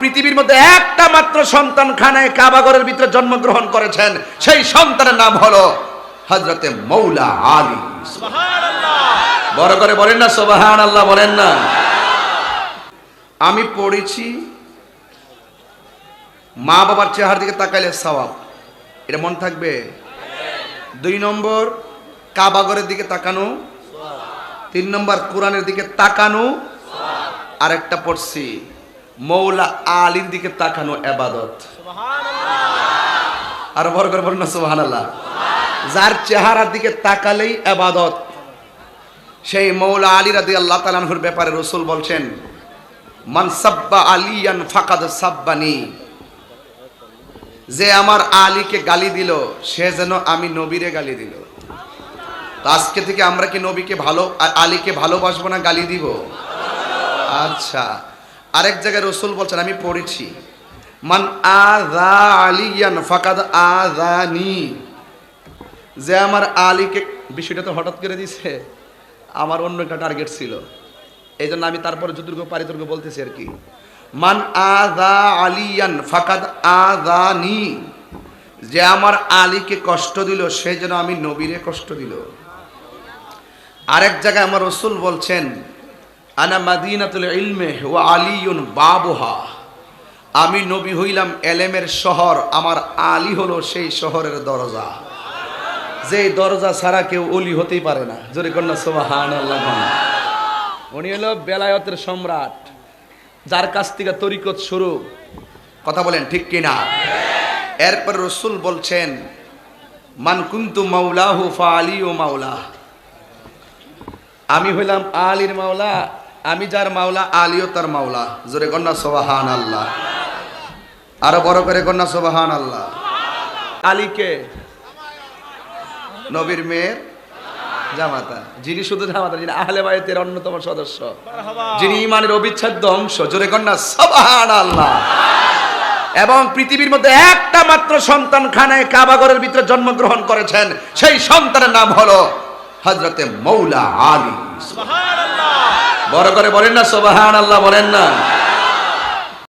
পৃথিবীর মধ্যে একটা মাত্র সন্তান খানায় কাবাগরের ভিতরে জন্মগ্রহণ করেছেন সেই সন্তানের নাম হলো হজরতে মৌলা আলী। বড় করে বলেন না সোবাহান আল্লাহ বলেন না। আমি পড়েছি মা বাবার চেহার দিকে তাকাইলে সওয়াব। এটা মন থাকবে? দুই নম্বর কাবাগরের দিকে তাকানো। তিন নম্বর কোরআনের দিকে তাকানো। আরেকটা পড়ছি। মৌলা আলীর দিকে তাকানো এবাদত। আর বড় করে বলেন না, সুবহানাল্লাহ। যার চেহারার দিকে তাকালেই এবাদত। সেই মৌলা আলী রাদি আল্লাহ তালানহুর ব্যাপারে রসুল বলছেন, মান সাব্বা আলিয়ান ফাকাদ সাব্বানি। যে আমার আলীকে গালি দিল, সে যেন আমি নবীরে গালি দিল। আজকে থেকে আমরা কি নবীকে ভালো আলীকে ভালোবাসবো না গালি দিব? আচ্ছা। আরেক জায়গায় রসুল বলছেন, আমি পড়েছি, মান আযা আলিয়ান ফাকাদ আযানি যে আমার আলীকে, বিষয়টা তো হঠাৎ করে দিছে, আমার অন্য একটা টার্গেট ছিল। এই জন্য আমি তারপরে যতটুকু পারি বলতেছি আর কি। মান আযা আলিয়ান ফাকাদ আযানি যে আমার আলীকে কষ্ট দিল সে যেন আমি নবীরে কষ্ট দিল। আরেক জায়গায় আমার রসুল বলছেন আনা মাদিনাতুল ইলমে ও আলিউন বাবুহা। আমি নবী হইলাম এলেমের শহর, আমার আলী হলো সেই শহরের দরজা। যে দরজা ছাড়া কেউ অলি হতেই পারে না। জোরে কন্যা আল্লাহ উনি হলো বেলায়তের সম্রাট, যার কাছ থেকে তরিকত শুরু। কথা বলেন ঠিক কিনা? এরপর রসুল বলছেন, মান কুন্তু মাওলাহু ফা আলী ও মাওলা আমি হইলাম আলীর মাওলা আমি যার মাওলা আলীও তার মাওলা। জোরে কন্যা সোবাহান আল্লাহ আরও বড় করে কন্যা সোবাহান আল্লাহ আলীকে নবীর মেয়ের জামাতা। যিনি শুধু জামাতা যিনি আহলে বায়তের অন্যতম সদস্য। যিনি ইমানের অবিচ্ছেদ্য অংশ। জোরে কন্যা সোবাহান আল্লাহ এবং পৃথিবীর মধ্যে একটা মাত্র সন্তান খানায় কাবাগরের ভিতরে জন্মগ্রহণ করেছেন। সেই সন্তানের নাম হলো হজরতে মৌলা আলী। বড় করে বলেন না সোবাহান আল্লাহ বলেন না